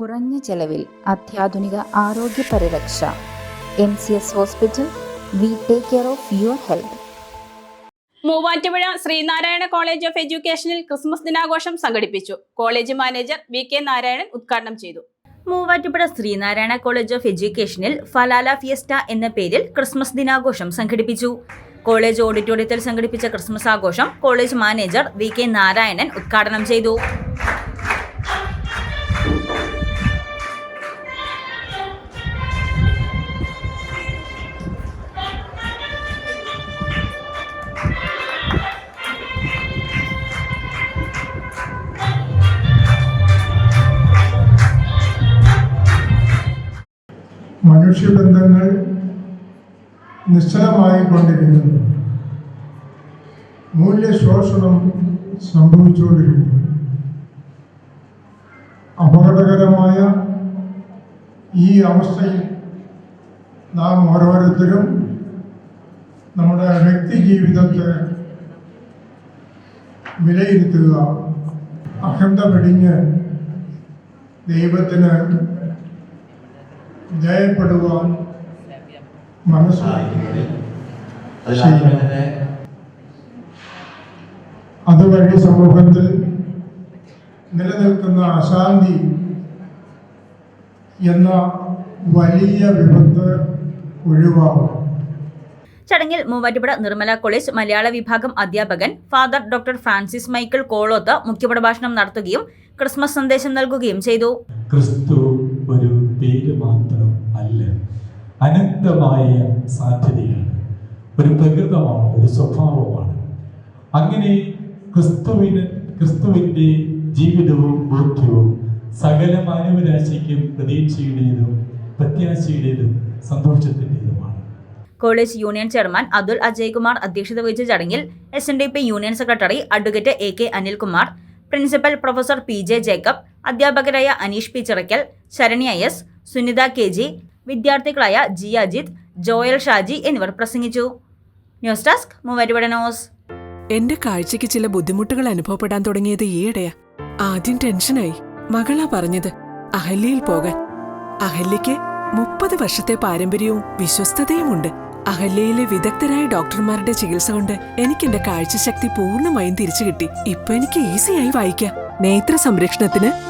കുറഞ്ഞ ചെലവിൽ അത്യാധുനിക ആരോഗ്യ പരിരക്ഷ. M C S hospital we take care of your health Muvattupuzha Sreenarayana college of എഡ്യൂക്കേഷനിൽ Christmas ദിനാഘോഷം സംഘടിപ്പിച്ചു. College manager V K Narayanan ഉദ്ഘാടനം ചെയ്തു. മൂവാറ്റുപുഴ ശ്രീനാരായണ കോളേജ് ഓഫ് എഡ്യൂക്കേഷനിൽ ഫലാല ഫിയസ്റ്റ എന്ന പേരിൽ ക്രിസ്മസ് ദിനാഘോഷം സംഘടിപ്പിച്ചു. കോളേജ് ഓഡിറ്റോറിയത്തിൽ സംഘടിപ്പിച്ച ക്രിസ്മസ് ആഘോഷം college manager V K Narayanan ഉദ്ഘാടനം ചെയ്തു. മനുഷ്യബന്ധങ്ങൾ നിശ്ചലമായി കൊണ്ടിരിക്കുന്നു മൂല്യശോഷണം സംഭവിച്ചുകൊണ്ടിരിക്കുന്നു. അപകടകരമായ ഈ അവസ്ഥയിൽ നാം ഓരോരുത്തരും നമ്മുടെ വ്യക്തി ജീവിതത്തെ വിലയിരുത്തുക. അഹന്ത വെടിഞ്ഞ് ദൈവത്തിന് ജയപ്പെടുവാൻ മനസ്സിലാക്കി അതിലാദ്യമേ തന്നെ അതുവഴി സമൂഹത്തിൽ നിലനിൽക്കുന്ന അശാന്തി എന്ന വലിയ വിപത്ത് ഒഴിവാകും. ചടങ്ങിൽ മൂവാറ്റുപുഴ നിർമ്മല കോളേജ് മലയാള വിഭാഗം അധ്യാപകൻ father doctor Francis Michael Kolothu മുഖ്യപ്രഭാഷണം നടത്തുകയും ക്രിസ്മസ് സന്ദേശം നൽകുകയും ചെയ്തു. ക്രിസ്തു ഒരു പേര് മാത്രം അല്ല അനന്തമായ സാധ്യതയാണ്. ഒരു പ്രകൃതമാണ് ഒരു സ്വഭാവമാണ്. അങ്ങനെ ക്രിസ്തുവിന് ക്രിസ്തുവിന്റെ ജീവിതവും ബോധ്യവും സകല മാനവരാശിക്കും പ്രതീക്ഷയുടേതും പ്രത്യാശയുടേതും സന്തോഷത്തിന്റെതുമാണ്. College union chairman Athul Ajaykumar അധ്യക്ഷത വഹിച്ച ചടങ്ങിൽ S N D P union secretary advocate A K Anilkumar principal professor P J Jacob അധ്യാപകരായ Aneesh P. Chirakkal Saranya S. Sunitha K. G. വിദ്യാർത്ഥികളായ G Ajith Joel Shaji എന്നിവർ പ്രസംഗിച്ചു. News desk Muvattupuzha news. എന്റെ കാഴ്ചയ്ക്ക് ചില ബുദ്ധിമുട്ടുകൾ അനുഭവപ്പെടാൻ തുടങ്ങിയത് ഈയിടെയാ. ആദ്യം ടെൻഷനായി. മകളാ പറഞ്ഞത് അഹല്യയിൽ പോകാൻ. അഹല്യയ്ക്ക് മുപ്പത് വർഷത്തെ പാരമ്പര്യവും വിശ്വസ്തതയുമുണ്ട്. അഹല്യയിലെ വിദഗ്ധരായ ഡോക്ടർമാരുടെ ചികിത്സ കൊണ്ട് എനിക്ക് എന്റെ കാഴ്ചശക്തി പൂർണമായും തിരിച്ചു കിട്ടി ഇപ്പൊ എനിക്ക് ഈസിയായി വായിക്കാം. നേത്ര സംരക്ഷണത്തിന്